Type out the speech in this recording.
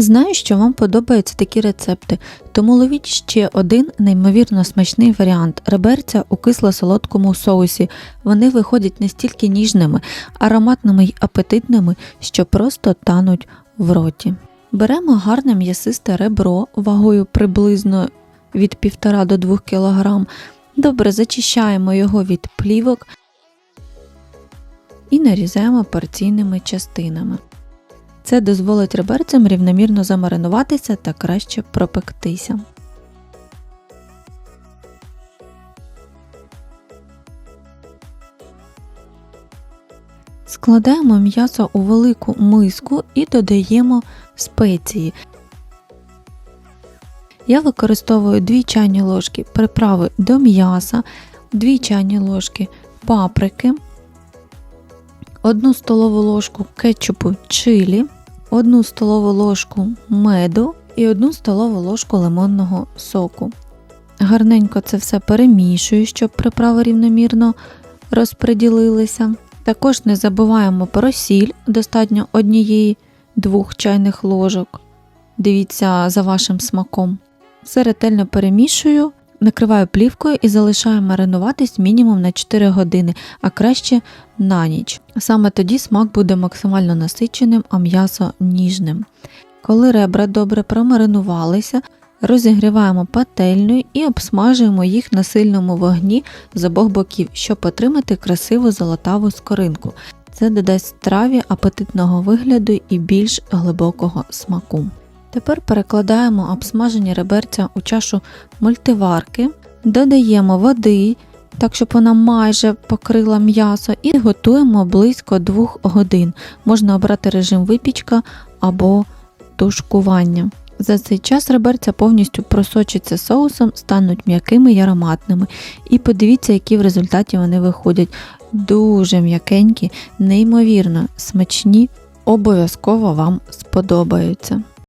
Знаю, що вам подобаються такі рецепти, тому ловіть ще один неймовірно смачний варіант реберця у кисло-солодкому соусі. Вони виходять настільки ніжними, ароматними й апетитними, що просто тануть в роті. Беремо гарне м'ясисте ребро вагою приблизно від 1,5 до 2 кг. Добре зачищаємо його від плівок і нарізаємо порційними частинами. Це дозволить реберцям рівномірно замаринуватися та краще пропектися. Складаємо м'ясо у велику миску і додаємо спеції. Я використовую 2 чайні ложки приправи до м'яса, 2 чайні ложки паприки, 1 столову ложку кетчупу чилі, 1 столову ложку меду і 1 столову ложку лимонного соку. Гарненько це все перемішую, щоб приправи рівномірно розподілилися. Також не забуваємо про сіль, достатньо однієї-двох чайних ложок. Дивіться за вашим смаком. Все ретельно перемішую, накриваю плівкою і залишаю маринуватись мінімум на 4 години, а краще на ніч. Саме тоді смак буде максимально насиченим, а м'ясо ніжним. Коли ребра добре промаринувалися, розігріваємо пательню і обсмажуємо їх на сильному вогні з обох боків, щоб отримати красиву золотаву скоринку. Це додасть страві апетитного вигляду і більш глибокого смаку. Тепер перекладаємо обсмажені реберця у чашу мультиварки, додаємо води, так щоб вона майже покрила м'ясо, і готуємо близько 2 годин. Можна обрати режим випічка або тушкування. За цей час реберця повністю просочаться соусом, стануть м'якими й ароматними. І подивіться, які в результаті вони виходять. Дуже м'якенькі, неймовірно смачні, обов'язково вам сподобаються.